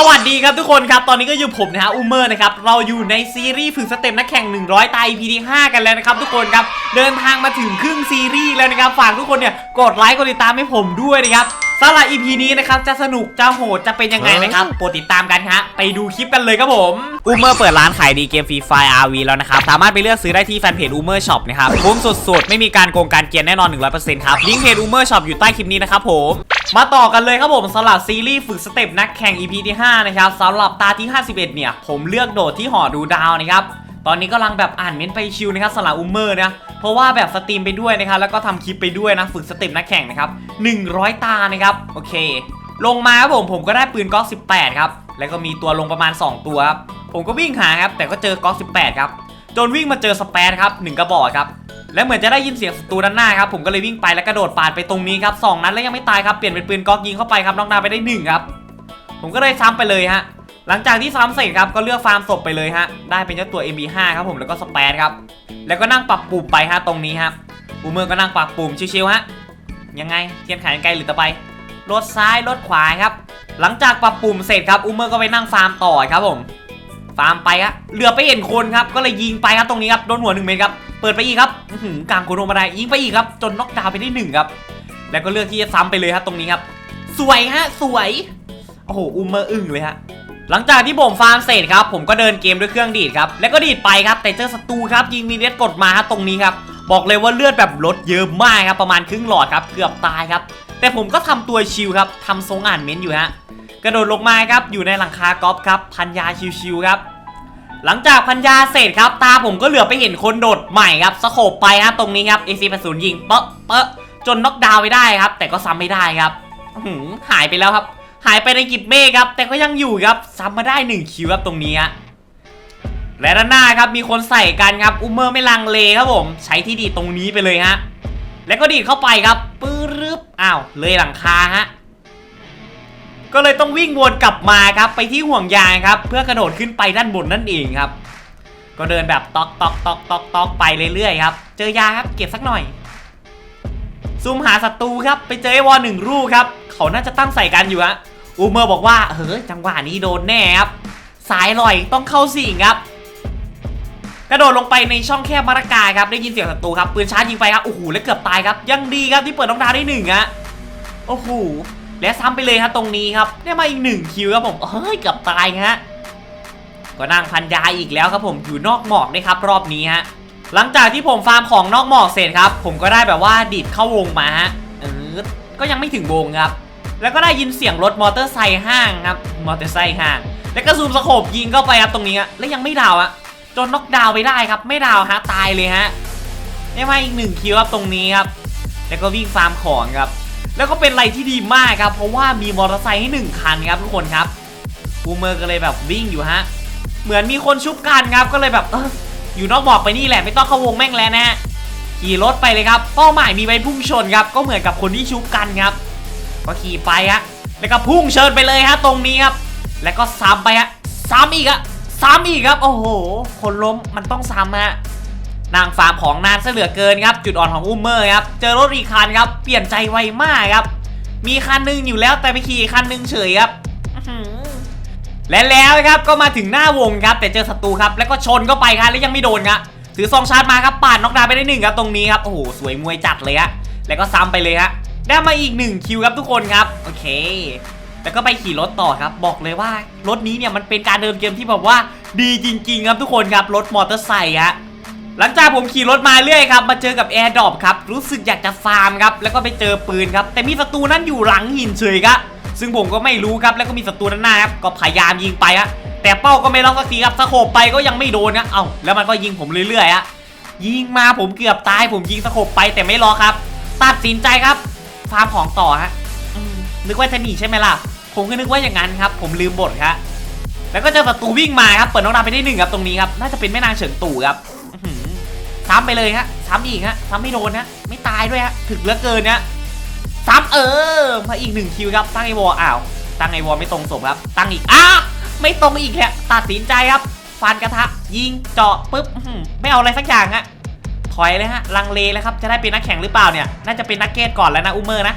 สวัสดีครับทุกคนครับ ตอนนี้ก็อยู่ผมนะฮะ อูเมอร์นะครับ เราอยู่ในซีรีส์ฝึกสเต็ปนักแข่ง 100 ตาย EP ที่ 5 กันแล้วนะครับทุกคนครับ เดินทางมาถึงครึ่งซีรีส์แล้วนะครับ ฝากทุกคนเนี่ย กดไลค์ กดติดตามให้ผมด้วยนะครับ สำหรับ EP นี้นะครับจะสนุกจะโหดจะเป็นยังไงนะครับโปรดติดตามกันฮะไปดูคลิปกันเลยครับผมอูเมอร์เปิดร้านขายดีเกมฟรีไฟ RV แล้วนะครับสามารถไปเลือกซื้อได้ที่แฟนเพจอูเมอร์ช็อปนะครับคุ้มสุดๆ ไม่มีการโกงการเกียนแน่นอน 100%ครับลิงก์เพจอูเมอร์ช็อปอยู่ใต้คลิปนี้นะครับผมมาต่อกันเลยครับผมสำหรับซีรีส์ฝึกสเต็ปนักแข่ง EP ที่5นะครับสำหรับตาที่ 51 เนี่ย ผมเลือกโดดที่หอดูดาวนะครับ ตอนนี้กำลังแบบอ่านเม้นต์ไปชิวนะครับสำหรับอุมเมอร์นะเพราะว่าแบบสตรีมไปด้วยนะครับแล้วก็ทำคลิปไปด้วยนะฝึกสเต็ปนักแข่งนะครับ100 ตานะครับโอเค ลงมาครับผมผมก็ได้ปืนก๊อก18ครับแล้วก็มีตัวลงประมาณ 2 ตัวครับผมก็วิ่งหาครับแต่ก็เจอก๊อก18ครับจนวิ่งมาเจอสเปซครับหนึ่งกระบอกครับและเหมือนจะได้ยินเสียงศัตรูด้านหน้าครับผมก็เลยวิ่งไปแล้วกระโดดปาดไปตรงนี้ครับสองนัดแล้วยังไม่ตายครับเปลี่ยนเป็นปืนก๊อกยิงเข้าไปครับน้องดาไปได้หนึ่งครับผมก็เลยซ้ำไปเลยฮะ หลังจากที่ซ้ำเสร็จครับก็เลือกฟาร์มศพไปเลยฮะได้เป็นเจ้าตัว MB5 ครับผมแล้วก็สเปซครับแล้วก็นั่งปรับปุ่มไปฮะตรงนี้ครับอูเมอร์ก็นั่งปรับปุ่มชิวๆฮะยังไงเทียนขายไกลหรือตะไปรถซ้ายรถขวาครับ หลังจากปรับปุ่มเสร็จครับอูเมอร์ก็ไปนั่งฟาร์มต่อครับผมฟาร์มไปครับเหลือไปเห็นคนครับก็เลยยิงไปครับตรงนี้ครับโดนหัวหนึ่งเมตรครับเปิดไปอีกครับหือกลางโคโนมาได้ยิงไปอีกครับจนน็อกดาวน์ไปได้หนึ่งครับแล้วก็เลือกที่จะซ้ำไปเลยครับตรงนี้ครับ สวยฮะสวยโอ้โหอุมเมอร์อึ้งเลยฮะ หลังจากที่ผมฟาร์มเสร็จครับ ผมก็เดินเกมด้วยเครื่องดีดครับ แล้วก็ดีดไปครับ แต่เจอศัตรูครับ ยิงมีเลือดกดมาครับตรงนี้ครับ บอกเลยว่าเลือดแบบลดเยอะมากครับ ประมาณครึ่งหลอดครับ เกือบตายครับ แต่ผมก็ทำตัวชิลครับทำทรงอ่านเม้นต์อยู่ฮะ กระโดดลงมาครับ อยู่ในหลังคากอล์ฟครับ พันยาชิวๆครับ หลังจากพันยาเสร็จครับ ตาผมก็เหลือไปเห็นคนโดดใหม่ครับ สโคบไปครับตรงนี้ครับ AC 8 0 ยิงเปาะเปะจนน็อกดาวน์ไปได้ครับ แต่ก็ซ้ำไม่ได้ครับหือหายไปแล้วครับ หายไปในกิบเมฆครับ แต่ก็ยังอยู่ครับซ้ำมาได้1คิวครับตรงนี้ฮะและด้านหน้าครับมีคนใส่กันครับอุมเมอร์ไม่ลังเลครับผม ใช้ที่ดีตรงนี้ไปเลยฮะแล้วก็ดีดเข้าไปครับปื๊บอ้าวเลยหลังคาฮะก็เลยต้องวิ่งวนกลับมาครับไปที่ห่วงยางครับ เพื่อกระโดดขึ้นไปด้านบนนั่นเองครับ ก็เดินแบบตอกตอกตอกตอกตอกไปเรื่อยๆครับ เจอยาครับเก็บสักหน่อยซูมหาศัตรูครับไปเจอไอวอลหนึ่งรูครับ เขาน่าจะตั้งใส่กันอยู่ฮะ อูเมอร์บอกว่าเฮ้ยจังหวะนี้โดนแน่ครับสายลอยต้องเข้าสิงครับ กระโดดลงไปในช่องแคบมรกาครับได้ยินเสียงศัตรูครับปืนชาร์จยิงไปครับโอ้โหแล้วเกือบตายครับยังดีครับที่เปิดน้องดาวได้หนึ่งฮะโอ้โหและซ้ำไปเลยครับตรงนี้ครับได้มาอีกหนึ่งคิวครับผมเฮ้ยเกือบตายฮะก็นั่งพันยาอีกแล้วครับผมอยู่นอกหมอกด้วยครับรอบนี้ฮะหลังจากที่ผมฟาร์มของนอกหมอกเสร็จครับ ผมก็ได้แบบว่าดีดเข้าวงมาฮะเออก็ยังไม่ถึงวงครับ แล้วก็ได้ยินเสียงรถมอเตอร์ไซค์ห้างครับมอเตอร์ไซค์ห้าง แล้วก็ซูมสโคปยิงเข้าไปครับตรงนี้ฮะแล้วยังไม่ดาวอะจนน็อกดาวไปได้ครับ ไม่ดาวฮะตายเลยฮะได้มาอีกหนึ่งคิวครับตรงนี้ครับแล้วก็วิ่งฟาร์มของครับแล้วก็เป็นอะไรที่ดีมากครับ เพราะว่ามีมอเตอร์ไซค์ให้หนึ่งคันครับทุกคนครับบูมเมอร์ก็เลยแบบวิ่งอยู่ฮะเหมือนมีคนชุบกันครับก็เลยแบบเอออยู่นอกบอกไปนี่แหละไม่ต้องเข้าวงแม่งแล้วนะฮะขี่รถไปเลยครับเป้าหมายมีไว้พุ่งชนครับก็เหมือนกับคนที่ชุบกันครับ ก็ขี่ไปฮะแล้วก็พุ่งเชิญไปเลยฮะตรงนี้ครับ แล้วก็ซ้ำไปฮะซ้ำอีกอะซ้ำอีกครับโอ้โห คนล้มมันต้องซ้ำฮะนางฟาของนานซะเหลือเกินครับ จุดอ่อนของอุ้มเมอร์ครับ เจอรถอีกคันครับ เปลี่ยนใจไวมากครับ มีคันหนึงอยู่แล้วแต่ไปขี่คันหนึงเฉยครับและแล้วครับก็มาถึงหน้าวงครับ แต่เจอศัตรูครับ แล้วก็ชนเข้าไปครับแล้วยังไม่โดนครับถือซองชาร์จมาครับปาดน็อกดาวไปได้หนึ่งครับตรงนี้ครับโอ้โหสวยมวยจัดเลยฮะแล้วก็ซ้ำไปเลยฮะ ได้มาอีกหนึ่งคิวครับทุกคนครับ โอเค แล้วก็ไปขี่รถต่อครับ บอกเลยว่ารถนี้เนี่ยมันเป็นการเดินเกมที่แบบว่าดีจริง ๆ ครับทุกคนครับ รถมอเตอร์ไซค์ฮะหลังจากผมขี่รถมาเรื่อยครับ มาเจอกับแอร์ดรอปครับ รู้สึกอยากจะฟาร์มครับ แล้วก็ไปเจอปืนครับ แต่มีศัตรูนั่นอยู่หลังหินเฉยครับ ซึ่งผมก็ไม่รู้ครับ แล้วก็มีศัตรูด้านหน้าครับ ก็พยายามยิงไปฮะ แต่เป้าก็ไม่ล็อกสักทีครับสโคบไปก็ยังไม่โดนนะ เอ้า แล้วมันก็ยิงผมเรื่อยๆฮะ ยิงมาผมเกือบตาย ผมยิงสโคบไปแต่ไม่ล็อกครับ ตัดสินใจครับ ฟาร์มของต่อฮะอืมนึกว่าจะหนีใช่ไหมล่ะ ผมก็นึกว่าอย่างนั้นครับ ผมลืมบทครับแล้วก็เจอศัตรูวิ่งมาครับเปิดน้องดาวไปได้หนึ่งครับตรงนี้ครับน่าจะเป็นแม่นางเฉิงตู่ครับอื้อหือซ้ำไปเลยฮะซ้ำอีกฮะซ้ำไม่โดนฮะไม่ตายด้วยฮะถึกเหลือเกินฮะซ้ำเออมาอีกหนึ่งคิวครับตั้งไอวอลอ้าวตั้งไอวอลไม่ตรงศพครับ ตั้งอีกอ้าไม่ตรงอีกแหละตัดสินใจครับ ฟันกระทะยิงเจาะปุ๊บอื้อหือไม่เอาอะไรสักอย่างฮะถ อยเลยฮะ ลังเลเลยครับ จะได้เป็นนักแข่งหรือเปล่าเนี่ย น่าจะเป็นนักเก็ตก่อนแล้วนะอุมเมอร์นะ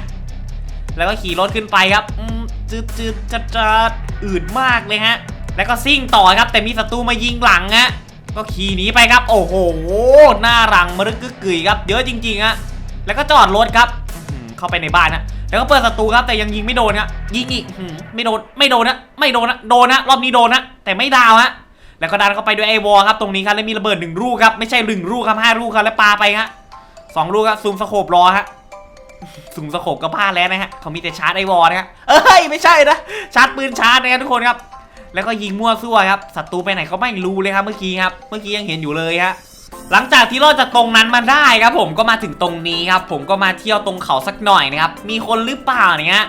แล้วก็ขี่รถขึ้นไปครับอืมจืดจืดจัดจัดอืดมากเลยฮะ แล้วก็ซิ่งต่อครับ แต่มีศัตรูมายิงหลังฮะ ก็ขี่หนีไปครับ โอ้โห หน้าหลังมรึกกึกกึยครับ เยอะจริงๆฮะ แล้วก็จอดรถครับ เข้าไปในบ้านฮะแล้วก็เปิดศัตรูครับแต่ยังยิงไม่โดนครับยิงอีกไม่โดน ไม่โดนนะ ไม่โดนนะ โดนนะ รอบนี้โดนนะ แต่ไม่ดาวฮะ แล้วก็ดันเข้าไปด้วยไอวอลครับตรงนี้ครับแล้วมีระเบิดหนึ่งลูกครับไม่ใช่หนึ่งลูกครับห้าลูกครับแล้วปาไปฮะสองลูกครับซูมสโคปรอฮะซูมสโคปก็พลาดแล้วนะฮะเขามีแต่ชาร์จไอวอลนะฮะเอ้ยไม่ใช่นะชาร์จปืนชาร์จนะครับทุกคนครับ แล้วก็ยิงมั่วซั่วครับศัตรูไปไหนเขาไม่รู้เลยครับเมื่อกี้ครับเมื่อกี้ยังเห็นอยู่เลยฮะหลังจากที่รอดจากตรงนั้นมาได้ครับ ผมก็มาถึงตรงนี้ครับ ผมก็มาเที่ยวตรงเขาสักหน่อยนะครับมีคนหรือเปล่าเนี่ย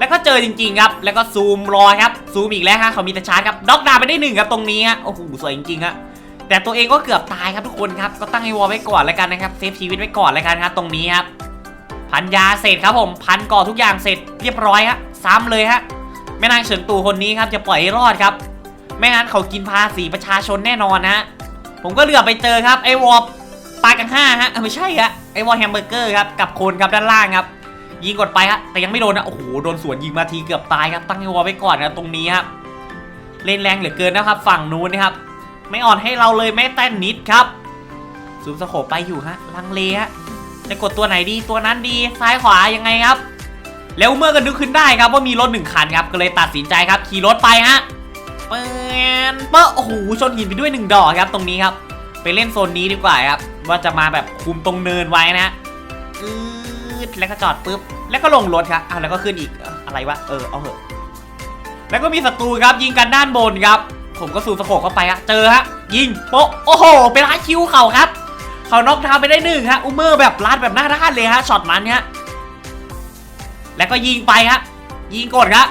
แล้วก็เจอจริงๆครับ แล้วก็ซูมรอครับ ซูมอีกแล้วฮะเขามีแต่ชาร์จครับด็อกดาวไปได้หนึ่งครับตรงนี้ฮะโอ้โหสวยจริงๆฮะแต่ตัวเองก็เกือบตายครับทุกคนครับ ก็ตั้งไอวอลไว้ก่อนแล้วกันนะครับ เซฟชีวิตไว้ก่อนแล้วกันครับตรงนี้ครับ พันยาเสร็จครับผม พันก่อทุกอย่างเสร็จเรียบร้อยฮะ ซ้ำเลยฮะ แม่นางเฉินตูคนนี้ครับจะปล่อยให้รอดครับ ไม่งั้นเขากินภาษีประชาชนแน่นอนนะ ผมก็เหลือไปเจอครับไอวอลปลากันห้าฮะ ไม่ใช่ฮะ ไอวอลแฮมเบอร์เกอร์ครับ กับคนครับด้านล่างครับ ยิงกดไปฮะแต่ยังไม่โดนนะโอ้โหโดนสวนยิงมาทีเกือบตายครับตั้งไอวอลไว้ก่อนนะตรงนี้ครับเล่นแรงเหลือเกินนะครับ ฝั่งนู้นนะครับ ไม่อ่อนให้เราเลยแม้แต่นิดครับซูมสโคปไปอยู่ฮะลังเลฮะจะกดตัวไหนดีตัวนั้นดีซ้ายขวายังไงครับ แล้วเมื่อกันนึกขึ้นได้ครับว่ามีรถหนึ่งคันครับก็เลยตัดสินใจครับ ขี่รถไปฮะเปินเปะโอ้โหชนหินไปด้วยหนึ่งดอกครับตรงนี้ครับ ไปเล่นโซนนี้ดีกว่าครับ ว่าจะมาแบบคุมตรงเนินไว้นะอื ดแล้วก็จอดปุ๊บ แล้วก็ลงรถครับอะแล้วก็ขึ้นอีกอะไรวะเออเอาเถอะแล้วก็มีศัตรูครับยิงกันด้านบนครับ ผมก็สูสโคปเข้าไปฮะเจอฮะยิงโป๊ะโอ้โหไปล้าดคิวเขาครับเขาน็อกดาวไปได้หนึ่งฮะอุมเมอร์แบบลาดแบบหน้าด้านเลยฮะช็อตมันเนี่ยแล้วก็ยิงไปฮะยิงกดครับ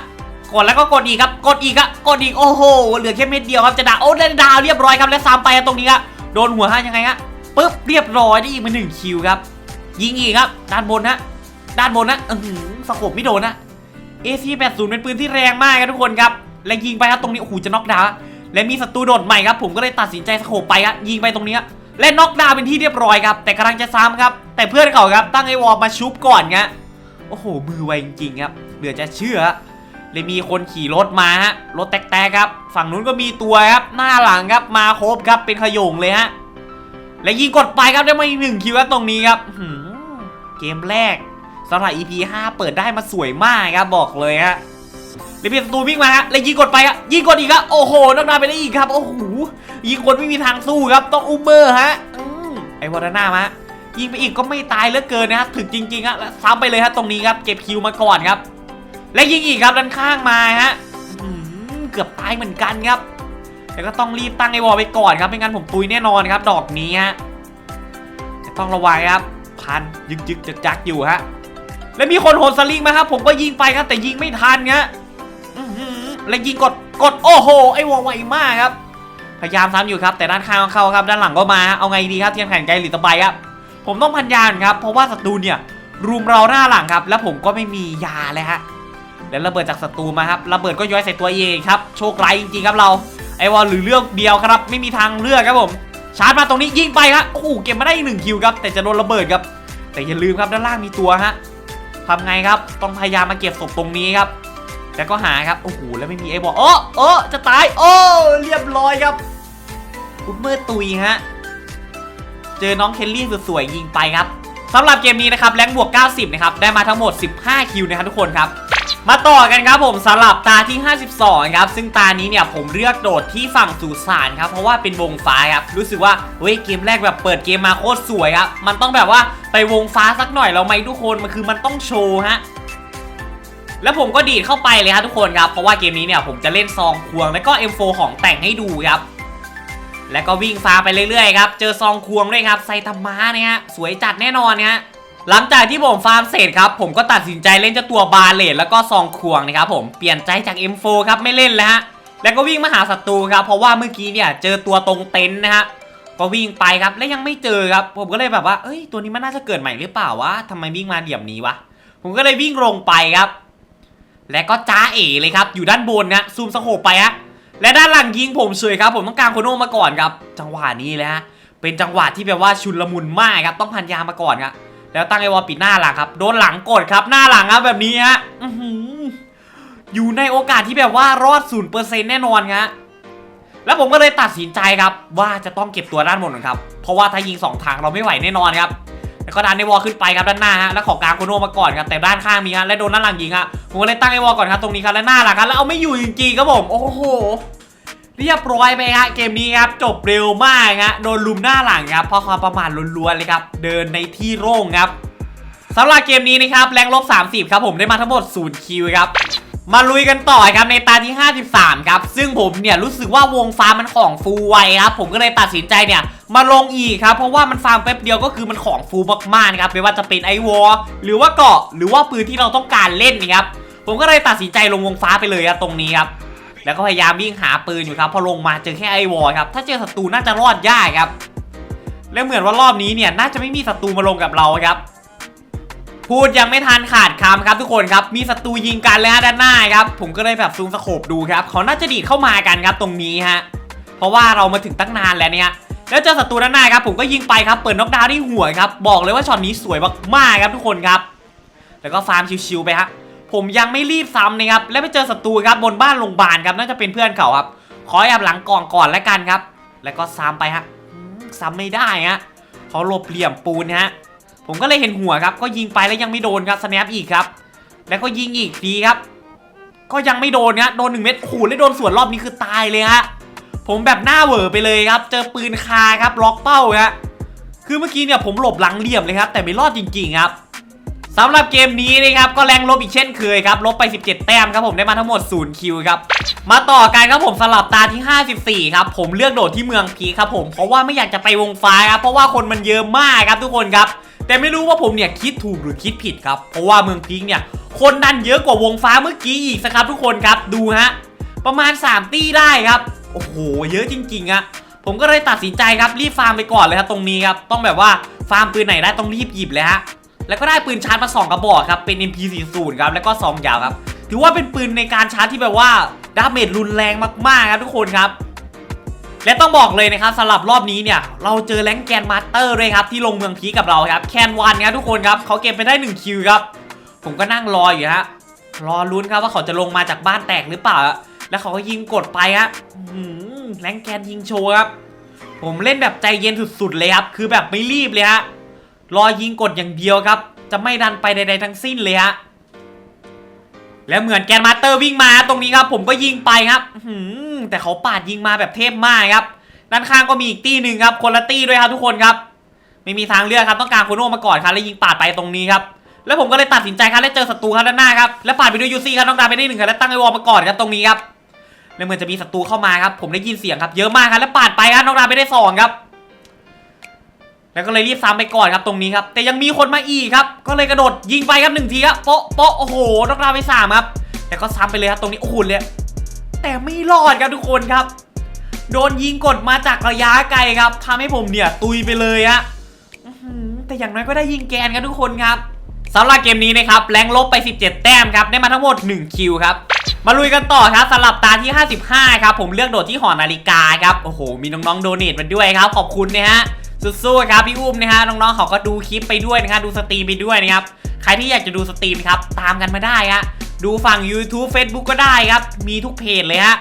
กดแล้วก็กดอีกครับ กดอีกครับกดอีกโอ้โหเหลือแค่เม็ดเดียวครับจะดาวโอ้ได้ดาวเรียบร้อยครับแล้วซ้ำไปตรงนี้ครับโดนหัวฮะยังไงฮะปึ๊บเรียบร้อยได้อีกมาหนึ่งคิวครับ ยิงอีกครับ ด้านบนฮะด้านบนนะอือหือสโคปไม่โดนนะ AC80 เป็นปืนที่แรงมากครับทุกคนครับ และยิงไปครับตรงนี้โอ้โหจะน็อกดาวและมีศัตรูโดดใหม่ครับผมก็เลยตัดสินใจสโคปไปครับยิงไปตรงนี้และน็อกดาวเป็นที่เรียบร้อยครับ แต่กำลังจะซ้ำครับ แต่เพื่อนเขาครับตั้งไอ้วอลมาชุบก่อนครับโอ้โหมือไวจริงๆครับเหลือจะเชื่อเลยมีคนขี่รถมาฮะรถแตกๆครับ ฝั่งนู้นก็มีตัวครับหน้าหลังครับมาครบครับเป็นขยงเลยฮะและยิงกดไปครับได้มาอีกหนึ่งคิวครับตรงนี้ครับ เกมแรกสำหรับ EP 5 เปิดได้มาสวยมากครับบอกเลยฮะเลยมีศัตรูวิ่งมาฮะแล้วยิงกดไปครับยิงกดอีกครับโอ้โหนักดาไปได้อีกครับโอ้โหยิงคนไม่มีทางสู้ครับต้องอุมเมอร์ฮะอไอวอร์นามายิงไปอีกก็ไม่ตายเหลือเกินนะฮะถึงจริงๆฮะแล้วซ้ำไปเลยฮะตรงนี้ครับเก็บคิวมาก่อนครับ และยิงอีกครับด้านข้างมาฮะเกือบตายเหมือนกันครับแต่ก็ต้องรีบตั้งไอวอลไปก่อนครับไม่งั้นผมตุยแน่นอนครับ ดอกนี้ฮะจะต้องระวังครับ พันยึกยึกจักจักอยู่ฮะ แล้วมีคนโหนสลิงมาครับผมก็ยิงไปครับแต่ยิงไม่ทันฮะอื้อหือและยิงกดกดโอ้โห ไอ้วอลไวมากครับ พยายามซ้ำอยู่ครับ แต่ด้านข้างเข้าครับ ด้านหลังก็มา เอาไงดีครับเทียนแข่งใจหรือตะไบครับ ผมต้องพันยานครับ เพราะว่าศัตรูเนี่ยรุมเราหน้าหลังครับ แล้วผมก็ไม่มียาเลยฮะแล้วระเบิดจากศัตรูมาครับระเบิดก็ย้อยใส่ตัวเองครับ โชคร้ายจริงๆครับเรา ไอวอลหรือเลือกเดียวครับ ไม่มีทางเลือกครับผม ชาร์จมาตรงนี้ยิงไปครับโอ้โหเก็บมาได้อีกหนึ่งคิวครับ แต่จะโดนระเบิดครับ แต่อย่าลืมครับด้านล่างมีตัวฮะทำไงครับต้องพยายามมาเก็บศพตรงนี้ครับแล้วก็หาครับโอ้โหแล้วไม่มีไอ้บอลโอ้โอ้จะตายโอ้เรียบร้อยครับอุดเมื่อตุยฮะเจอน้องเคลลี่สวยๆยิงไปครับสำหรับเกมนี้นะครับแรงบวก 90 นะครับ ได้มาทั้งหมด 15 คิวนะครับทุกคนครับ มาต่อกันครับผมสำหรับตาที่ 52ครับซึ่งตานี้เนี่ยผมเลือกโดดที่ฝั่งสุสานครับเพราะว่าเป็นวงฟ้าครับรู้สึกว่าเฮ้ยเกมแรกแบบเปิดเกมมาโคตรสวยครับมันต้องแบบว่าไปวงฟ้าสักหน่อยเราไหมทุกคนมันคือมันต้องโชว์ฮะแล้วผมก็ดีดเข้าไปเลยครับทุกคนครับเพราะว่าเกมนี้เนี่ยผมจะเล่นซองควงแล้วก็ M4 ของแต่งให้ดูครับแล้วก็วิ่งฟ้าไปเรื่อยๆครับเจอซองควงด้วยครับไซตามะเนี่ยฮะสวยจัดแน่นอนเนี่ยฮะ หลังจากที่ผมฟาร์มเสร็จครับ ผมก็ตัดสินใจเล่นเจ้าตัวบาเลตแล้วก็ซองควงนะครับผมเปลี่ยนใจจาก M4 ครับไม่เล่นแล้วฮะแล้วก็วิ่งมาหาศัตรูครับ เพราะว่าเมื่อกี้เนี่ยเจอตัวตรงเต็นท์นะฮะก็วิ่งไปครับและยังไม่เจอครับ ผมก็เลยแบบว่าเอ้ยตัวนี้มันน่าจะเกิดใหม่หรือเปล่าวะทำไมวิ่งมาเดี่ยมนี้วะผมก็เลยวิ่งลงไปครับ และก็จ้าเอ๋เลยครับ อยู่ด้านบนนะซูมสโคปไปฮะและด้านหลังยิงผมเฉยครับ ผมต้องการโคโน่มาก่อนครับ จังหวะนี้เลยฮะเป็นจังหวะที่แบบว่าชุนละมุนมากครับต้องพันยามาก่อนครับ แล้วตั้งไอวอลปิดหน้าหลังครับ โดนหลังกดครับหน้าหลังครับแบบนี้ฮะอยู่ในโอกาสที่แบบว่ารอดศูนย์เปอร์เซ็นต์แน่นอนฮะแล้วผมก็เลยตัดสินใจครับ ว่าจะต้องเก็บตัวด้านบนครับ เพราะว่าถ้ายิงสองทางเราไม่ไหวแน่นอนครับแล้วก็ดันไอวอลขึ้นไปครับด้านหน้าฮะแล้วขอกลางโคโนมาก่อนครับแต่ด้านข้างมีฮะและโดนด้านหลังยิงฮะผมก็เลยตั้งไอวอลก่อนครับตรงนี้ครับและหน้าหลังครับแล้วเอาไม่อยู่จริงๆครับผมโอ้โห เรียบร้อยไปฮะเกมนี้ครับจบเร็วมากฮะโดนลุมหน้าหลังครับเพราะความประมาทล้วนๆเลยครับเดินในที่โล่งครับสำหรับเกมนี้นะครับแรงลบ 30 ครับผมได้มาทั้งหมด0คิวครับมาลุยกันต่อครับในตาที่ 53 ครับ ซึ่งผมเนี่ยรู้สึกว่าวงฟาร์มมันของฟูไวครับ ผมก็เลยตัดสินใจเนี่ยมาลงอีกครับ เพราะว่ามันฟาร์มแป๊บเดียวก็คือมันของฟูมากๆนะครับไม่ว่าจะเป็นไอวอลหรือว่าเกาะหรือว่าปืนที่เราต้องการเล่นนะครับผมก็เลยตัดสินใจลงวงฟ้าไปเลยครับตรงนี้ครับ แล้วก็พยายามวิ่งหาปืนอยู่ครับพอลงมาเจอแค่ไอวอลครับ ถ้าเจอศัตรูน่าจะรอดยากครับ แล้วเหมือนว่ารอบนี้เนี่ยน่าจะไม่มีศัตรูมาลงกับเราครับ พูดยังไม่ทันขาดคำครับทุกคนครับ มีศัตรูยิงกันแล้วด้านหน้าครับ ผมก็เลยแบบซูมสโคปดูครับ เขาน่าจะดีดเข้ามากันครับตรงนี้ฮะ เพราะว่าเรามาถึงตั้งนานแล้วเนี่ยแล้วเจอศัตรูด้านหน้าครับผมก็ยิงไปครับ เปิดน็อกดาวน์ที่หัวครับ บอกเลยว่าช็อตนี้สวยมากๆครับทุกคนครับ แล้วก็ฟาร์มชิวๆไปฮะ ผมยังไม่รีบซ้ำนะครับ แล้วไปเจอศัตรูครับบนบ้านโรงพยาบาลครับน่าจะเป็นเพื่อนเขาครับ ขอแอบหลังกล่องก่อนแล้วกันครับ แล้วก็ซ้ำไปฮะซ้ำไม่ได้ฮะเขาหลบเหลี่ยมปูนฮะ ผมก็เลยเห็นหัวครับ ก็ยิงไปแล้วยังไม่โดนครับสแนปอีกครับ แล้วก็ยิงอีกทีครับ ก็ยังไม่โดนฮะโดนหนึ่งเม็ดโอ้โหแล้วโดนสวนรอบนี้คือตายเลยฮะ ผมแบบหน้าเหวอไปเลยครับ เจอปืนคาครับล็อกเป้าฮะ คือเมื่อกี้เนี่ยผมหลบหลังเหลี่ยมเลยครับ แต่ไม่รอดจริงๆครับ สำหรับเกมนี้นะครับก็แรงลบอีกเช่นเคยครับลบไป 17 แต้มครับผมได้มาทั้งหมด0คิวครับมาต่อกันครับผมสลับตาที่ 54 ครับผมเลือกโดดที่เมืองพีครับผมเพราะว่าไม่อยากจะไปวงฟ้าครับเพราะว่าคนมันเยอะมากครับทุกคนครับ แต่ไม่รู้ว่าผมเนี่ยคิดถูกหรือคิดผิดครับเพราะว่าเมืองพีคเนี่ยคนดันเยอะกว่าวงฟ้าเมื่อกี้อีกสครับทุกคนครับดูฮะประมาณ 3 ตี้ได้ครับโอ้โหเยอะจริงๆอะผมก็เลยตัดสินใจครับรีบฟาร์มไปก่อนเลยครับตรงนี้ครับต้องแบบว่าฟาร์มปืนไหนได้ต้องรีบหยิบเลยฮะ แล้วก็ได้ปืนชาร์จมา2กระบอกครับ เป็น MP40 ครับ แล้วก็ซองยาวครับ ถือว่าเป็นปืนในการชาร์จที่แบบว่าดาเมจรุนแรงมากๆครับทุกคนครับ และต้องบอกเลยนะครับสำหรับรอบนี้เนี่ย เราเจอแรงแกนมาสเตอร์ด้วยครับที่ลงเมืองพีกับเราครับ แคนวันครับทุกคนครับเขาเก็บไปได้1คิวครับ ผมก็นั่งรออยู่ฮะ รอลุ้นครับว่าเขาจะลงมาจากบ้านแตกหรือเปล่า แล้วเขาก็ยิงกดไปฮะแรงแกนยิงโชว์ครับ ผมเล่นแบบใจเย็นสุดๆเลยครับ คือแบบไม่รีบเลยฮะ รอยิงกดอย่างเดียวครับ จะไม่ดันไปใดๆทั้งสิ้นเลยฮะแล้วเหมือนแกนมาสเตอร์วิ่งมาตรงนี้ครับ ผมก็ยิงไปครับหือแต่เขาปาดยิงมาแบบเทพมากครับ ด้านข้างก็มีอีกตี้หนึ่งครับคนละตี้ด้วยครับทุกคนครับ ไม่มีทางเลือกครับต้องการโคโน่มาก่อนครับแล้วยิงปาดไปตรงนี้ครับแล้วผมก็เลยตัดสินใจครับแล้วเจอศัตรูครับด้านหน้าครับแล้วปาดไปด้วยยูซี่ครับต้องการไปได้หนึ่งครับแล้วตั้งไอวอลมาก่อนครับตรงนี้ครับแล้วเหมือนจะมีศัตรูเข้ามาครับผมได้ยินเสียงครับเยอะมากครับแล้วปาดไปครับน้องดาวไปได้สองครับ แล้วก็เลยรีบซ้ำไปก่อนครับตรงนี้ครับ แต่ยังมีคนมาอีกครับ ก็เลยกระโดดยิงไปครับหนึ่งทีครับโป๊ะโป๊ะโอ้โหนอกดาวไปสามครับ แต่ก็ซ้ำไปเลยครับตรงนี้โอ้โหเลยแต่ไม่รอดครับทุกคนครับ โดนยิงกดมาจากระยะไกลครับทำให้ผมเนี่ยตุยไปเลยฮะแต่อย่างน้อยก็ได้ยิงแกนครับทุกคนครับสำหรับเกมนี้นะครับแรงลบไป 17 แต้มครับได้มาทั้งหมด 1 คิวครับมาลุยกันต่อครับสำหรับตาที่ 55 ครับผมเลือกโดดที่หอนาฬิกาครับโอ้โหมีน้องๆโดเนทมาด้วยครับ ขอบคุณนะฮะ สู้ๆครับพี่อุ้มนะฮะน้องๆเขาก็ดูคลิปไปด้วยนะฮะดูสตรีมไปด้วยนะครับใครที่อยากจะดูสตรีมครับตามกันมาได้ฮะดูฝั่ง YouTube Facebook ก็ได้ครับ มีทุกเพจเลยฮะ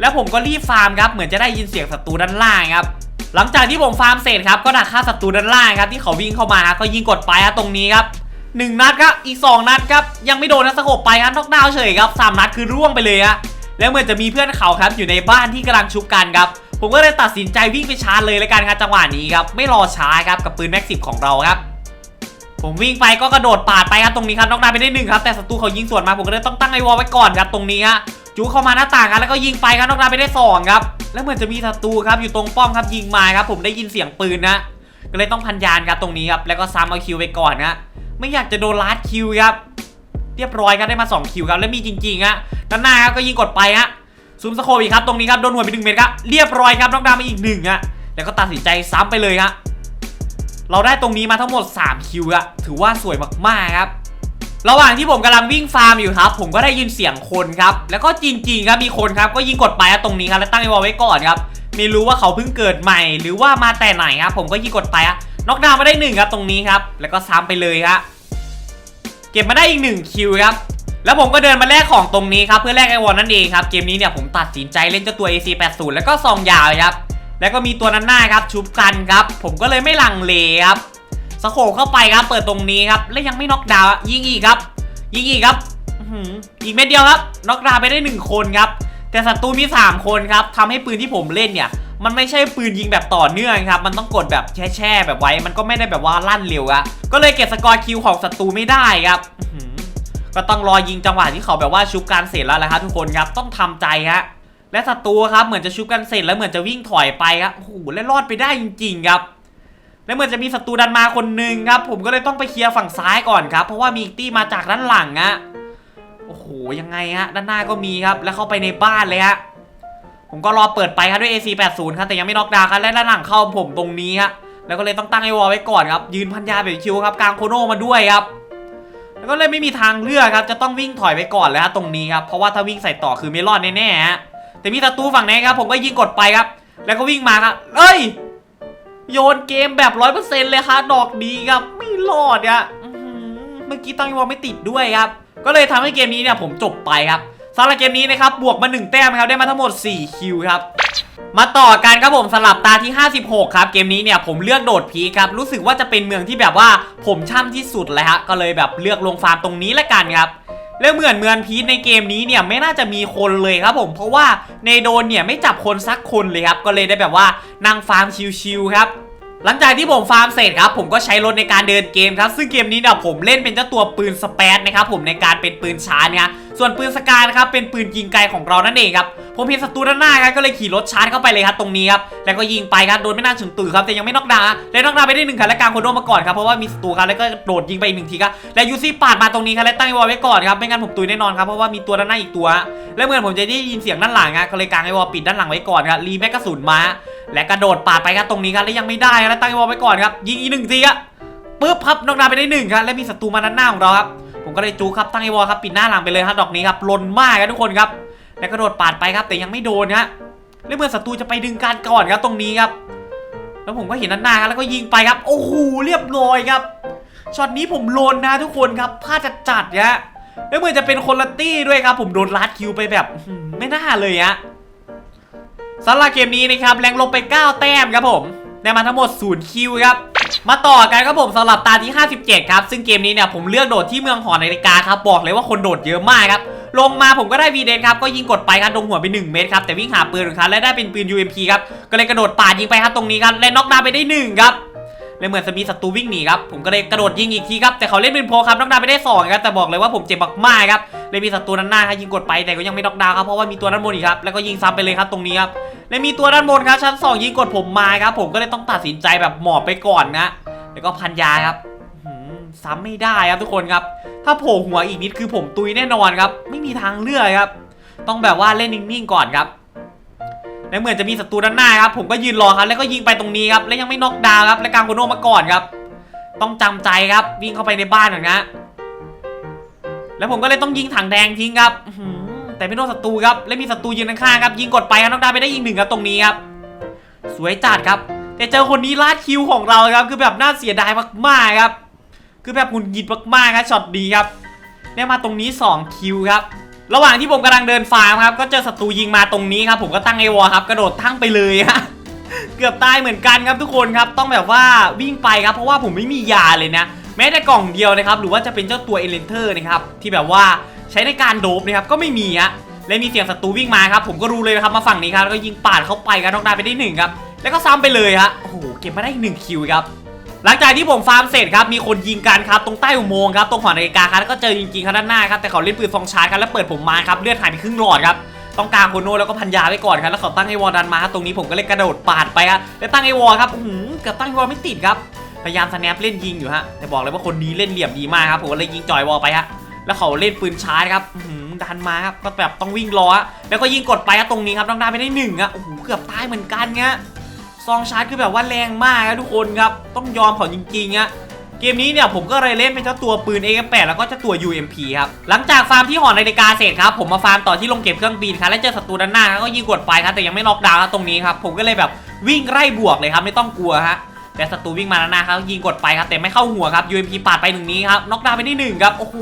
แล้วผมก็รีบฟาร์มครับเหมือนจะได้ยินเสียงศัตรูด้านล่างครับหลังจากที่ผมฟาร์มเสร็จครับก็ดักฆ่าศัตรูด้านล่างครับที่เขาวิ่งเข้ามาครับก็ยิงกดไปครับตรงนี้ครับหนึ่งนัดครับอีก 2 นัดครับยังไม่โดนนะสกบไปครับนอกดาวเฉยครับสามนัดคือร่วงไปเลยฮะแล้วเหมือนจะมีเพื่อนเขาครับอยู่ในบ้านที่กำลังชุบกันครับ ผมก็เลยตัดสินใจวิ่งไปชาร์จเลยแล้วกันครับจังหวะนี้ครับไม่รอช้าครับกับปืนแม็กซิบของเราครับ ผมวิ่งไปก็กระโดดปาดไปครับตรงนี้ครับนอกดาวไปได้หนึ่งครับแต่ศัตรูเขายิงสวนมาผมก็เลยต้องตั้งไอวอลไว้ก่อนครับตรงนี้ฮะจูเข้ามาหน้าต่างครับแล้วก็ยิงไปครับนอกดาวไปได้สองครับแล้วเหมือนจะมีศัตรูครับอยู่ตรงป้อมครับยิงมาครับผมได้ยินเสียงปืนนะก็เลยต้องพันยานครับตรงนี้ครับแล้วก็ซ้ำเอาคิวไปก่อนนะไม่อยากจะโดนลัดคิวครับเรียบร้อยครับได้มา2คิวครับแล้วมีจริงๆฮะด้านหน้าครับก็ยิงกดไปฮะ ซูมสโคปอีกครับตรงนี้ครับโดนหัวไปหนึ่งเมตรครับเรียบร้อยครับน้องดาวมาอีกหนึ่งฮะแล้วก็ตัดสินใจซ้ำไปเลยฮะเราได้ตรงนี้มาทั้งหมด 3 คิวอะถือว่าสวยมากๆครับ ระหว่างที่ผมกำลังวิ่งฟาร์มอยู่ครับ ผมก็ได้ยินเสียงคนครับ แล้วก็จริงๆครับมีคนครับ ก็ยิงกดไปตรงนี้ครับแล้วตั้งไอวอลไว้ก่อนครับไม่รู้ว่าเขาเพิ่งเกิดใหม่ หรือว่ามาแต่ไหนครับผมก็ยิงกดไปอะน็อกดาวน์มาได้หนึ่งครับตรงนี้ครับ แล้วก็ซ้ำไปเลยครับเก็บมาได้อีกหนึ่งคิวครับ แล้วผมก็เดินมาแลกของตรงนี้ครับเพื่อแลกไอวอนนั่นเองครับเกมนี้เนี่ยผมตัดสินใจเล่นเจ้าตัว AC80 แล้วก็ซองยาวครับแล้วก็มีตัวนั้นหน้าครับชุบกันครับผมก็เลยไม่ลังเลครับสโคบเข้าไปครับเปิดตรงนี้ครับแล้วยังไม่น็อกดาวยิงอีกครับ ยิงอีกครับอีกเม็ดเดียวครับน็อกดาวไปได้หนึ่งคนครับแต่ศัตรูมี 3 คนครับทำให้ปืนที่ผมเล่นเนี่ยมันไม่ใช่ปืนยิงแบบต่อเนื่องครับ มันต้องกดแบบแช่ๆแบบไว้ มันก็ไม่ได้แบบว่าลั่นเร็วอะก็เลยเก็บสกอร์คิวของศัตรูไม่ได้ครับ ก็ต้องรอยิงจังหวะที่เขาแบบว่าชุบการเสร็จแล้วแหละครับทุกคนครับต้องทำใจฮะและศัตรูครับเหมือนจะชุบกันเสร็จแล้วเหมือนจะวิ่งถอยไปครับโอ้โหและรอดไปได้จริง ๆ ครับ แล้วเหมือนจะมีศัตรูดันมาคนหนึ่งครับ ผมก็เลยต้องไปเคลียร์ฝั่งซ้ายก่อนครับ เพราะว่ามีอีกตี้มาจากด้านหลังอะโอ้โหยังไงฮะด้านหน้าก็มีครับแล้วเข้าไปในบ้านเลยฮะผมก็รอเปิดไปครับด้วย AC80 ครับแต่ยังไม่น็อกดาวครับและด้านหลังเข้าผมตรงนี้ฮะแล้วก็เลยต้องตั้งไอวอลไว้ก่อนครับยืนพันยาแบบคิวครับกลางโคโนมาด้วยครับ ก็เลยไม่มีทางเลือกครับ จะต้องวิ่งถอยไปก่อนเลยฮะตรงนี้ครับ เพราะว่าถ้าวิ่งใส่ต่อคือไม่รอดแน่ๆฮะ แต่มีศัตรูฝั่งไหนครับ ผมก็ยิงกดไปครับ แล้วก็วิ่งมาครับ เอ้ย โยนเกมแบบร้อยเปอร์เซ็นต์เลยครับดอกดีครับ ไม่รอดอะเมื่อกี้ตั้งวอลไม่ติดด้วยครับ ก็เลยทำให้เกมนี้เนี่ยผมจบไปครับสำหรับเกมนี้นะครับ บวกมา 1 แต้มครับ ได้มาทั้งหมด 4 คิวครับ มาต่อกันครับผมสลับตาที่ 56 ครับ เกมนี้เนี่ยผมเลือกโดดพีครับ รู้สึกว่าจะเป็นเมืองที่แบบว่าผมช่ำที่สุดเลยฮะ ก็เลยแบบเลือกลงฟาร์มตรงนี้ละกันครับแล้วเหมือนเมืองพีทในเกมนี้เนี่ยไม่น่าจะมีคนเลยครับผมเพราะว่าในโดนเนี่ยไม่จับคนสักคนเลยครับ ก็เลยได้แบบว่านั่งฟาร์มชิวๆครับ หลังจากที่ผมฟาร์มเสร็จครับผมก็ใช้รถในการเดินเกมครับ ซึ่งเกมนี้เนี่ยผมเล่นเป็นเจ้าตัวปืนสเปซนะครับผมในการเป็นปืนชาร์จเนี่ยส่วนปืนสกานะครับเป็นปืนยิงไกลของเรานั่นเองครับผมเห็นศัตรูด้านหน้าครับก็เลยขี่รถชาร์จเข้าไปเลยครับตรงนี้ครับแล้วก็ยิงไปครับโดนไม่น่าถึงตื่นครับแต่ยังไม่นอกดาและนอกดาไปได้หนึ่งครับและกลางโคโดมาก่อนครับเพราะว่ามีศัตรูครับแล้วก็โดดยิงไปอีกหนึ่งทีครับและยูซี่ปาดมาตรงนี้ครับและตั้งไอวอลไว้ก่อนครับไม่งั้นผมตุยแน่นอนครับเพราะว่ามีตัวด้านหน้าอีกตัว แล้วเหมือนผมจะได้ยินเสียงด้านหลังครับก็เลยกางไอวอลปิดด้านหลังไว้ก่อนครับรีแม็กกระสุนมา และกระโดดปาดไปครับตรงนี้ครับแล้วยังไม่ได้ครับแล้วตั้งไอวอลไว้ก่อนครับยิงอีกหนึ่งทีครับปึ๊บครับนอกดาไปได้หนึ่งครับและมีศัตรูมาด้านหน้าของเราครับผมก็เลยจูครับตั้งไอวอลครับปิดหน้าหลังไปเลยครับดอกนี้ครับลนมากครับทุกคนครับ แล้วกระโดดปาดไปครับ แต่ยังไม่โดนฮะแล้วเมื่อศัตรูจะไปดึงการก่อนครับตรงนี้ครับ แล้วผมก็เห็นด้านหน้าครับแล้วก็ยิงไปครับ โอ้โหเรียบร้อยครับช็อตนี้ผมลนนะทุกคนครับพลาดจัดจัดฮะแล้วเมื่อจะเป็นคนละตี้ด้วยครับ ผมโดนลัดคิวไปแบบไม่น่าเลยฮะ สำหรับเกมนี้นะครับแรงลงไป 9 แต้มครับผมได้มาทั้งหมด 0 คิวครับมาต่อกันครับผมสำหรับตาที่ 57 ครับ ซึ่งเกมนี้เนี่ยผมเลือกโดดที่เมืองหอนาฬิกาครับบอกเลยว่าคนโดดเยอะมากครับลงมาผมก็ได้วีเดนครับก็ยิงกดไปครับตรงหัวไป 1 เมตรครับแต่วิ่งหาปืนของเขาและได้เป็นปืน UMP ครับก็เลยกระโดดป่ายิงไปครับตรงนี้ครับและน็อกดาวไปได้1ครับ เลยเหมือนจะมีศัตรูวิ่งหนีครับผมก็เลยกระโดดยิงอีกทีครับแต่เขาเล่นเป็นโพครับน็อกดาวไปได้2ครับแต่บอกเลยว่าผมเจ็บมากๆครับเลยมีศัตรูด้านหน้าครับยิงกดไปแต่ก็ยังไม่น็อกดาวครับเพราะว่ามีตัวด้านบนอีกครับแล้วก็ยิงซ้ำไปเลยครับตรงนี้ครับและมีตัวด้านบนครับชั้นสองยิงกดผมมาครับผมก็เลยต้องตัดสินใจแบบหมอบไปก่อนนะแล้วก็พันยาครับซ้ำไม่ได้ครับทุกคนครับ ถ้าโผล่หัวอีกนิดคือผมตุยแน่นอนครับ ไม่มีทางเลือกครับ ต้องแบบว่าเล่นนิ่งๆก่อนครับ แล้วเหมือนจะมีศัตรูด้านหน้าครับผมก็ยืนรอครับแล้วก็ยิงไปตรงนี้ครับแล้วยังไม่น็อกดาวครับและกางโคโนมาก่อนครับ ต้องจำใจครับวิ่งเข้าไปในบ้านก่อนนะแล้วผมก็เลยต้องยิงถังแดงทิ้งครับแต่ไม่โดนศัตรูครับและมีศัตรูยืนข้างๆครับยิงกดไปครับน็อกดาวไปได้อีกหนึ่งครับตรงนี้ครับสวยจัดครับ แต่เจอคนนี้ลาดคิวของเราครับคือแบบน่าเสียดายมากๆครับ คือแบบหงุดหงิดมากๆครับช็อตดีครับได้มาตรงนี้2คิวครับ ระหว่างที่ผมกำลังเดินฟาร์มครับ ก็เจอศัตรูยิงมาตรงนี้ครับ ผมก็ตั้งไอวอลครับ กระโดดทั้งไปเลยฮะเกือบตายเหมือนกันครับทุกคนครับ ต้องแบบว่าวิ่งไปครับ เพราะว่าผมไม่มียาเลยนะ แม้แต่กล่องเดียวนะครับ หรือว่าจะเป็นเจ้าตัวเอเลนเทอร์นะครับ ที่แบบว่าใช้ในการโดบนะครับ ก็ไม่มีฮะ และมีเสียงศัตรูวิ่งมาครับ ผมก็รู้เลยครับ มาฝั่งนี้ครับ แล้วก็ยิงปาดเข้าไปครับน้องดาวไปได้หนึ่งครับ แล้วก็ซ้ำไปเลยฮะ โอ้โห เก็บมาได้หนึ่งคิวครับ หลังจากที่ผมฟาร์มเสร็จครับมีคนยิงกันครับตรงใต้อุโมงค์ครับตรงหอนาฬิกาครับแล้วก็เจอจริงๆครับด้านหน้าครับแต่เขาเล่นปืนฟองชาร์ครับแล้วเปิดผมมาครับเลือดหายไปครึ่งหลอดครับต้องกลางโคโนแล้วก็พันยาไว้ก่อนครับแล้วเขาตั้งไอวอลดันมาครับตรงนี้ผมก็เลยกระโดดปาดไปครับแล้วตั้งไอวอลครับอื้อหือเกือบตั้งไอวอลไม่ติดครับพยายามสแนปเล่นยิงอยู่ฮะแต่บอกเลยว่าคนนี้เล่นเหลี่ยมดีมากครับผมเลยยิงจ่อยวอลไปฮะแล้วเขาเล่นปืนชาร์จครับอื้อหือดันมาครับก็แบบต้องวิ่งรอแล้วก็ยิงกดไปครับตรงนี้ครับต้องได้ไปได้หนึ่งอะโอ้โหเกือบตายเหมือนกันเงี้ย ซองชาร์จคือแบบว่าแรงมากครับทุกคนครับ ต้องยอมเขาจริงๆอะเกมนี้เนี่ยผมก็เลยเล่นเป็นเจ้าตัวปืน AK8 แล้วก็เจ้าตัว UMP ครับ หลังจากฟาร์มที่หอนาฬิกาเสร็จครับ ผมมาฟาร์มต่อที่โรงเก็บเครื่องบินครับ แล้วเจอศัตรูด้านหน้าก็ยิงกดไปครับ แต่ยังไม่น็อกดาวน์ครับตรงนี้ครับ ผมก็เลยแบบวิ่งไล่บวกเลยครับ ไม่ต้องกลัวฮะ แต่ศัตรูวิ่งมาด้านหน้าครับ ยิงกดไปครับ แต่ไม่เข้าหัวครับ UMP ปาดไปหนึ่งนี้ครับ น็อกดาวน์ไปได้หนึ่งครับ โอ้โห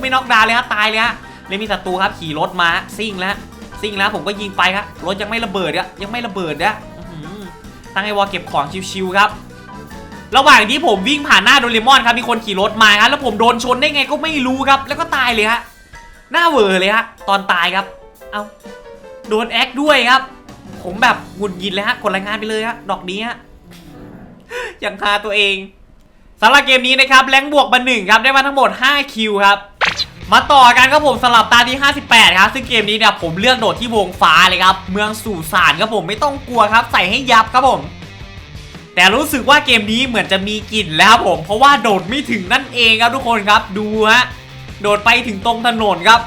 ไม่น็อกดาวน์เลยฮะตายเลยฮะเลยมีศัตรูครับ ขี่รถมาซิ่งแล้วซิ่งแล้วผมก็ยิงไปครับ รถยังไม่ระเบิดอะยังไม่ระเบิดนะ ตั้งไอ้วอเก็บของชิวๆครับ ระหว่างที่ผมวิ่งผ่านหน้าโดเรมอนครับมีคนขี่รถมาครับแล้วผมโดนชนได้ไงก็ไม่รู้ครับ แล้วก็ตายเลยฮะหน้าเวอเลยฮะตอนตายครับ เอาโดนแอคด้วยครับ ผมแบบหงุดหงิดเลยฮะกดรายงานไปเลยฮะดอกนี้ฮะอย่างคาตัวเองสำหรับเกมนี้นะครับแรงบวกมาหนึ่งครับได้มาทั้งหมด 5 คิวครับ มาต่อกันครับผมสลับตาที่ 58 ครับ ซึ่งเกมนี้เนี่ยผมเลือกโดดที่วงฟ้าเลยครับ เมืองสู่สารครับผมไม่ต้องกลัวครับใส่ให้ยับครับผม แต่รู้สึกว่าเกมนี้เหมือนจะมีกลิ่นแล้วครับผมเพราะว่าโดดไม่ถึงนั่นเองครับทุกคนครับดูฮะโดดไปถึงตรงถนนครับ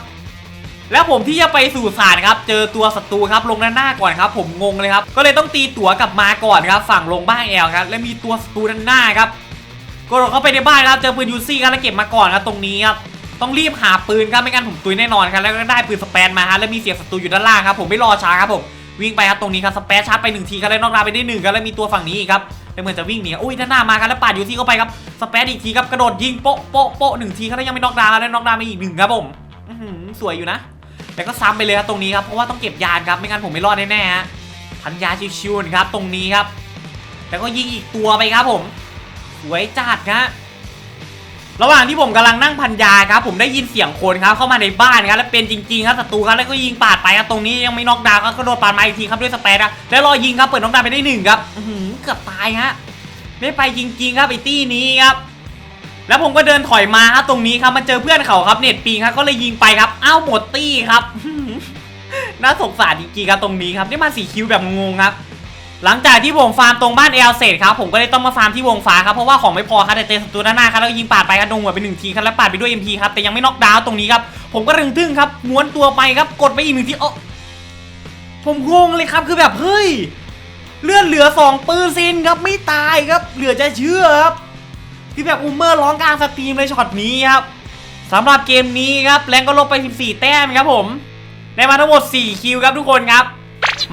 แล้วผมที่จะไปสู่ศาลครับ เจอตัวศัตรูครับลงด้านหน้าก่อนครับ ผมงงเลยครับ ก็เลยต้องตีตั๋วกลับมาก่อนครับ ฝั่งลงบ้านแอลครับ และมีตัวศัตรูด้านหน้าครับก็เข้าไปในบ้านครับเจอปืนยูซี่ครับแล้วเก็บมาก่อนครับตรงนี้ครับ ต้องรีบหาปืนครับไม่งั้นผมตุยแน่นอนครับแล้วก็ได้ปืนสเปนมาฮะแล้วมีเสียงศัตรูอยู่ด้านล่างครับผมไม่รอช้าครับผมวิ่งไปครับตรงนี้ครับสเปซชาร์จไปหนึ่งทีครับแล้วนอกดาวน์ไปได้หนึ่งครับแล้วมีตัวฝั่งนี้อีกครับแล้วเหมือนจะวิ่งหนีอุ้ยด้านหน้ามาครับแล้วปาดอยูซี่เข้าไปครับสเปซอีกทีครับกระโดดยิงโป๊ะโป๊ะโป๊ะหนึ่งทีครับแล้วยังไม่นอกดาวน์แล้วนอกดาวน์มาอีกหนึ่งครับผมสวยอยู่นะแล้วก็ซ้ำไปเลยครับตรงนี้ครับเพราะว่าต้องเก็บยานครับไม่งั้นผมไม่รอดแน่ๆฮะพันยาชิวๆครับตรงนี้ครับแล้วก็ยิงอีกตัวไปครับผมสวยจัดครับ ระหว่างที่ผมกำลังนั่งพันยาครับผมได้ยินเสียงคนครับเข้ามาในบ้านครับแล้วเป็นจริงๆครับศัตรูครับแล้วก็ยิงปาดไปครับตรงนี้ยังไม่น็อกดาวครับก็โดนปาดมาอีกทีครับด้วยสเปรดครับแล้วรอยิงครับเปิดน็อกดาวไปได้หนึ่งครับอื้อหือเกือบตายฮะไม่ไปจริงๆครับไอ้ตี้นี้ครับแล้วผมก็เดินถอยมาครับตรงนี้ครับมาเจอเพื่อนเขาครับเน็ตปิงครับก็เลยยิงไปครับอ้าวหมดตี้ครับน่าสงสารจริงๆครับตรงนี้ครับได้มาสี่คิวแบบงงครับ หลังจากที่ผมฟาร์มตรงบ้านเอลเสร็จครับผมก็เลยต้องมาฟาร์มที่วงฟ้าครับเพราะว่าของไม่พอครับแต่เจอศัตรูด้านหน้าครับแล้วยิงปาดไปครับดงหัวไปหนึ่งทีครับแล้วปาดไปด้วย MP ครับแต่ยังไม่น็อกดาวน์ตรงนี้ครับผมก็รึงทึ่งครับม้วนตัวไปครับกดไปอีกหนึ่งทีโอ้ผมงงเลยครับคือแบบเฮ้ยเลือดเหลือสองปอร์เซ็นครับไม่ตายครับเหลือจะเชื่อครับคือแบบอูเมอร์ร้องกลางสตรีมเลยช็อตนี้ครับสำหรับเกมนี้ครับแรงก็ลบไป 14 แต้มครับผมได้มาทั้งหมด 4 คิวครับทุกคนครับ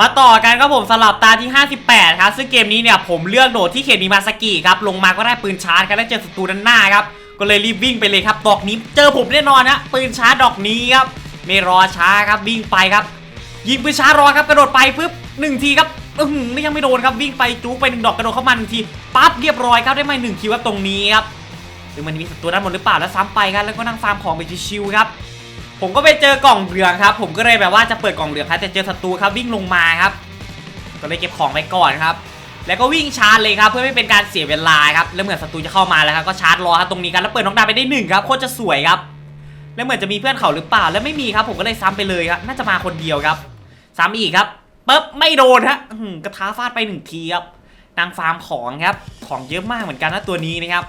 มาต่อกันครับผมสลับตาที่ 58 ครับ ซึ่งเกมนี้เนี่ยผมเลือกโดดที่เขตมีมาสกิครับ ลงมาก็ได้ปืนชาร์จครับแล้วเจอศัตรูด้านหน้าครับ ก็เลยรีบวิ่งไปเลยครับ ดอกนี้เจอผมแน่นอนนะ ปืนชาร์จดอกนี้ครับ ไม่รอช้าครับวิ่งไปครับ ยิงปืนชาร์จรอครับกระโดดไปปุ๊บหนึ่งทีครับอืออนี่ยังไม่โดนครับวิ่งไปจุกไปหนึ่งดอกกระโดดเข้ามาหนึ่งทีปั๊บเรียบร้อยครับได้มาหนึ่งคิวครับตรงนี้ครับซึ่งมันมีศัตรูด้านบนหรือเปล่าแล้วซ้ำไปครับแล้วก็นั่งฟาร์มของไปชิวๆครับ ผมก็ไปเจอกล่องเหลืองครับ ผมก็เลยแบบว่าจะเปิดกล่องเหลืองครับแต่เจอศัตรูครับวิ่งลงมาครับ ก็เลยเก็บของไว้ก่อนครับ แล้วก็วิ่งชาร์จเลยครับเพื่อไม่เป็นการเสียเวลาครับแล้วเหมือนศัตรูจะเข้ามาแล้วครับก็ชาร์จรอครับตรงนี้กันแล้วเปิดน้องดาวไปได้หนึ่งครับโคตรจะสวยครับ แล้วเหมือนจะมีเพื่อนเขาหรือเปล่าแล้วไม่มีครับ ผมก็เลยซ้ำไปเลยครับน่าจะมาคนเดียวครับซ้ำอีกครับปึ๊บไม่โดนฮะกระทาฟาดไปหนึ่งทีครับนางฟาร์มของครับของเยอะมากเหมือนกันนะตัวนี้นะครับ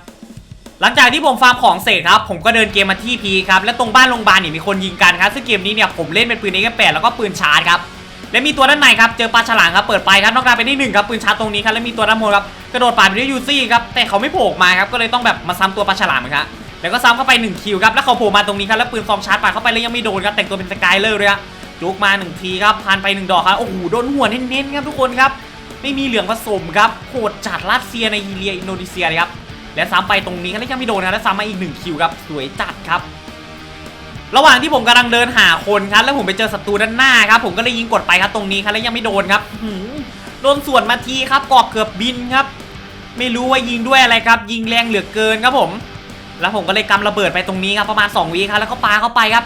หลังจากที่ผมฟาร์มของเสร็จครับ ผมก็เดินเกมมาที่พีครับ และตรงบ้านโรงพยาบาลเนี่ยมีคนยิงกันครับ ซึ่งเกมนี้เนี่ยผมเล่นเป็นปืน AK8 แล้วก็ปืนชาร์จครับ และมีตัวด้านในครับ เจอปลาฉลามครับ เปิดไปครับ นอกดาวไปที่หนึ่งครับ ปืนชาร์จตรงนี้ครับ และมีตัวด้านบนครับ กระโดดป่าไปด้วยยูซี่ครับ แต่เขาไม่โผล่มาครับ ก็เลยต้องแบบมาซ้ำตัวปลาฉลามครับ แล้วก็ซ้ำเข้าไป1คิวครับ แล้วเขาโผล่มาตรงนี้ครับ แล้วปืนซองชาร์จปาเข้าไปแล้วยังไม่โดนครับแต่งตัวเป็นสกายเลอร์เลยครับจุกมาหนึ่งทีครับพันไปหนึ่งดอกครับ โอ้โห โดนหัวเน้นๆครับทุกคนครับ ไม่มีเหลืองผสมครับ โหดจัดรัสเซียในอิเลียอินโดนีเซียเลยครับ และซ้ำไปตรงนี้ครับแล้วยังไม่โดนนะแล้วซ้ำมาอีกหนึ่งคิวครับสวยจัดครับ ระหว่างที่ผมกำลังเดินหาคนครับแล้วผมไปเจอศัตรูด้านหน้าครับผมก็เลยยิงกดไปครับตรงนี้ครับแล้วยังไม่โดนครับโดนส่วนมาทีครับกอบเกือบบินครับ ไม่รู้ว่ายิงด้วยอะไรครับ ยิงแรงเหลือเกินครับผม แล้วผมก็เลยกำระเบิดไปตรงนี้ครับประมาณ2วิครับแล้วก็ปาเข้าไปครับ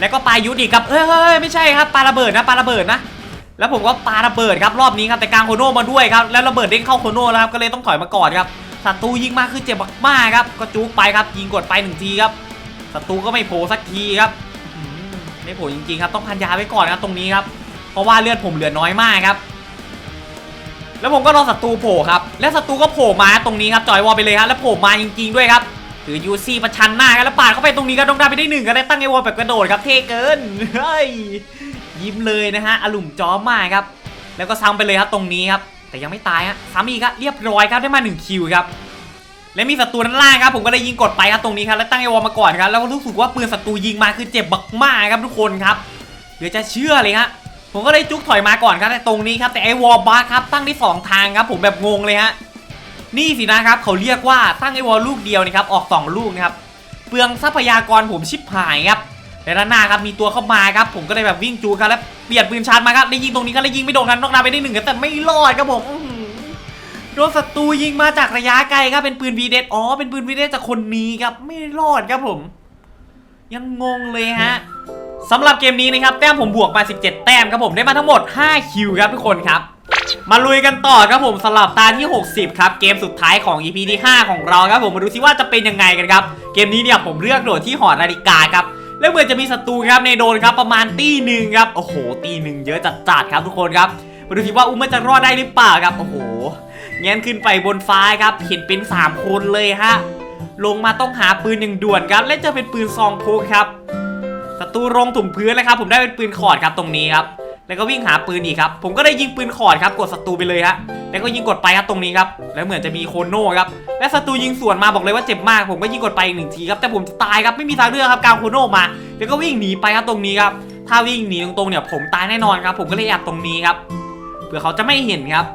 แล้วก็ปายุดอีกครับเอ้ยเฮ้ยไม่ใช่ครับปาระเบิดนะปาระเบิดนะแล้วผมก็ปาระเบิดครับรอบนี้ครับแต่กลางโคโน่มาด้วยครับแล้วระเบิดเด้งเข้าโคโน่แล้วครับก็เลยต้องถอยมาก่อนครับ ศัตรูยิงมาคือเจ็บมากๆครับ ก็จุกไปครับ ยิงกดไปหนึ่งทีครับศัตรูก็ไม่โผล่สักทีครับไม่โผล่จริงๆครับต้องพันยาไว้ก่อนครับตรงนี้ครับเพราะว่าเลือดผมเหลือน้อยมากครับ แล้วผมก็รอศัตรูโผล่ครับ แล้วศัตรูก็โผล่มาตรงนี้ครับจอยวอลไปเลยครับแล้วโผล่มาจริง ๆด้วยครับถือยูซี่ประชันหน้ากันแล้วปาดเข้าไปตรงนี้ก็ต้องได้ไปได้หนึ่งก็ได้ตั้งไอวอลแบบกระโดดครับเท่เกินเฮ้ยยิ้มเลยนะฮะอลุ่มจ้อมมากครับ แล้วก็ซ้ำไปเลยครับตรงนี้ครับ แต่ยังไม่ตายฮะซ้ำอีกครับเรียบร้อยครับได้มาหนึ่งคิวครับและมีศัตรูด้านล่างครับผมก็เลยยิงกดไปครับตรงนี้ครับแล้วตั้งไอวอลมาก่อนครับแล้วก็รู้สึกว่าปืนศัตรูยิงมาคือเจ็บบักมากครับทุกคนครับเดี๋ยวจะเชื่อเลยฮะผมก็เลยจุกถอยมาก่อนครับแต่ตรงนี้ครับแต่ไอวอลบาร์ครับตั้งได้สองทางครับผมแบบงงเลยฮะนี่สินะครับเขาเรียกว่าตั้งไอวอลลูกเดียวนะครับออกสองลูกนะครับเปลืองทรัพยากรผมชิบหายครับ ในด้านหน้าครับมีตัวเข้ามาครับผมก็เลยแบบวิ่งจูครับแล้วเปลี่ยนปืนชาร์จมาครับได้ยิงตรงนี้ก็ได้ยิงไม่โดนกันนอกนาไปได้หนึ่งแต่ไม่รอดครับผมโดนศัตรูยิงมาจากระยะไกลครับเป็นปืนวีเดอ๋อเป็นปืนวีเดจากคนนี้ครับไม่รอดครับผม ยังงงเลยฮะสำหรับเกมนี้นะครับแต้มผมบวกมา 17 แต้มครับผมได้มาทั้งหมด 5 คิวครับทุกคนครับ มาลุยกันต่อครับผมสำหรับตาที่ 60 ครับ เกมสุดท้ายของ EP ที่ 5 ของเราครับผมมาดูซิว่าจะเป็นยังไงกันครับ เกมนี้เนี่ยผมเลือกโดดที่หอนาฬิกาครับ แล้วเหมือนจะมีศัตรูครับในโดนครับประมาณตีหนึ่งครับโอ้โห ตีหนึ่งเยอะจัดๆครับทุกคนครับมาดูซิว่าอุ้มจะรอดได้หรือเปล่าครับโอ้โหแงนขึ้นไปบนฟ้าครับเห็นเป็น 3 คนเลยฮะลงมาต้องหาปืนอย่างด่วนครับ และจะเป็นปืนซองพกครับศัตรูลงถุงพื้นเลยครับ ผมได้เป็นปืนขอดครับตรงนี้ครับ แล้วก็วิ่งหาปืนอีกครับ ผมก็ได้ยิงปืนขอดครับ กดศัตรูไปเลยฮะ แล้วก็ยิงกดไปครับตรงนี้ครับ แล้วเหมือนจะมีโคโน่ครับ และศัตรูยิงสวนมาบอกเลยว่าเจ็บมาก ผมก็ยิงกดไปอีกหนึ่งทีครับ แต่ผมจะตายครับไม่มีทางเลือกครับกลางโคโน่มา แล้วก็วิ่งหนีไปครับตรงนี้ครับ ถ้าวิ่งหนีตรงๆเนี่ยผมตายแน่นอนครับ ผมก็เลยแอบตรงนี้ครับ เผื่อเขาจะไม่เห็นครับ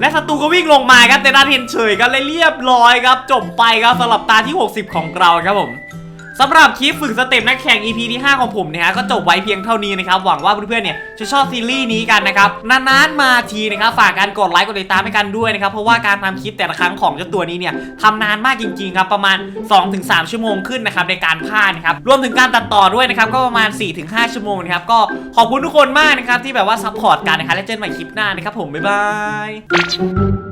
และศัตรูก็วิ่งลงมาครับแต่ด้านเห็นเฉยกันเลยเรียบร้อยครับ จบไปครับสำหรับตาที่ 60 ของเราครับผม สำหรับคลิปฝึกสเต็ปนักแข่ง EP ที่ 5 ของผมเนี่ยฮะก็จบไว้เพียงเท่านี้นะครับ หวังว่าเพื่อนๆเนี่ยจะชอบซีรีส์นี้กันนะครับ นานๆมาทีนะครับ ฝากการกดไลค์กดติดตามให้กันด้วยนะครับ เพราะว่าการทำคลิปแต่ละครั้งของเจ้าตัวนี้เนี่ยทำนานมากจริงๆครับ ประมาณ 2-3 ชั่วโมงขึ้นนะครับในการพากนะครับ รวมถึงการตัดต่อด้วยนะครับ ก็ประมาณ 4-5 ชั่วโมงนะครับ ก็ขอบคุณทุกคนมากนะครับที่แบบว่าซัพพอร์ตกันนะครับ แล้วเจอกันใหม่คลิปหน้านะครับผมบ๊ายบาย